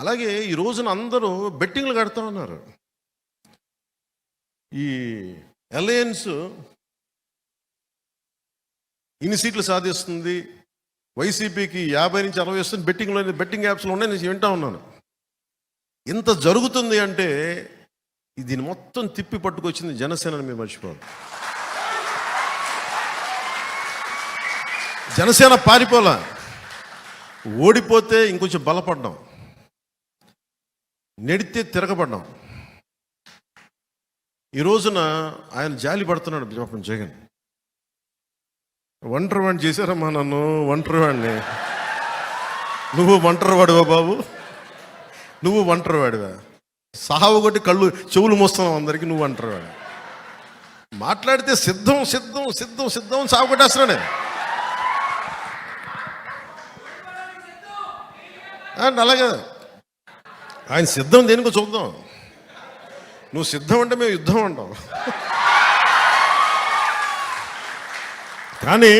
అలాగే ఈ రోజున అందరూ బెట్టింగ్లు కడతా ఉన్నారు. ఈ అలయన్స్ ఇన్ని సీట్లు సాధిస్తుంది వైసీపీకి యాభై నుంచి అరవై వస్తుంది బెట్టింగ్లో బెట్టింగ్ యాప్స్లో ఉన్నాయి నేను వింటా ఉన్నాను. ఇంత జరుగుతుంది అంటే దీన్ని మొత్తం తిప్పి పట్టుకొచ్చింది జనసేనని మీరు మర్చిపోవాలి జనసేన పారిపోలా. ఓడిపోతే ఇంకొంచెం బలపడ్డాం. నెడితే తిరగబడ్డాం. ఈ రోజున ఆయన జాలి పడుతున్నాడు పాపం జగన్. ఒంటరి వాడిని చేశారమ్మా నన్ను ఒంటరి వాడిని. నువ్వు ఒంటరి వాడివా బాబు? నువ్వు ఒంటరి వాడివా? సావు కొట్టి కళ్ళు చెవులు మోస్తున్నావు అందరికి నువ్వు ఒంటరి వాడు మాట్లాడితే సిద్ధం సిద్ధం సిద్ధం సిద్ధం సాగు కొట్టేస్తున్నాడే అలాగే ఆయన సిద్ధం దేనికో చూద్దాం. నువ్వు సిద్ధం అంటే మేము యుద్ధం అంటాం. కానీ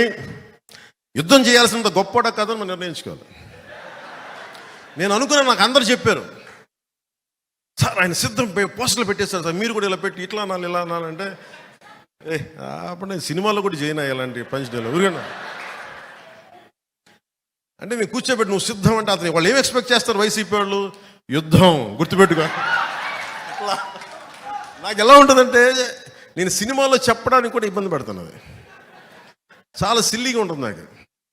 యుద్ధం చేయాల్సినంత గొప్పట కథను మనం నిర్ణయించుకోవాలి. నేను అనుకున్నా నాకు అందరు చెప్పారు. సార్ ఆయన సిద్ధం పోస్టులు పెట్టేశారు సార్. మీరు కూడా ఇలా పెట్టి ఇట్లా అనాలి ఇలా అనాలంటే ఏ అప్పుడు నేను సినిమాలో కూడా చేయను ఇలాంటి పంచడేలో ఊరికన్నా అంటే నేను కూర్చోబెట్టి నువ్వు సిద్ధం అంటే అతను వాళ్ళు ఏం ఎక్స్పెక్ట్ చేస్తారు వైసీపీ వాళ్ళు? యుద్ధం గుర్తుపెట్టుకో. నాకు ఎలా ఉంటుందంటే నేను సినిమాలో చెప్పడానికి కూడా ఇబ్బంది పెడుతున్నది. చాలా సిల్లీగా ఉంటుంది నాకు.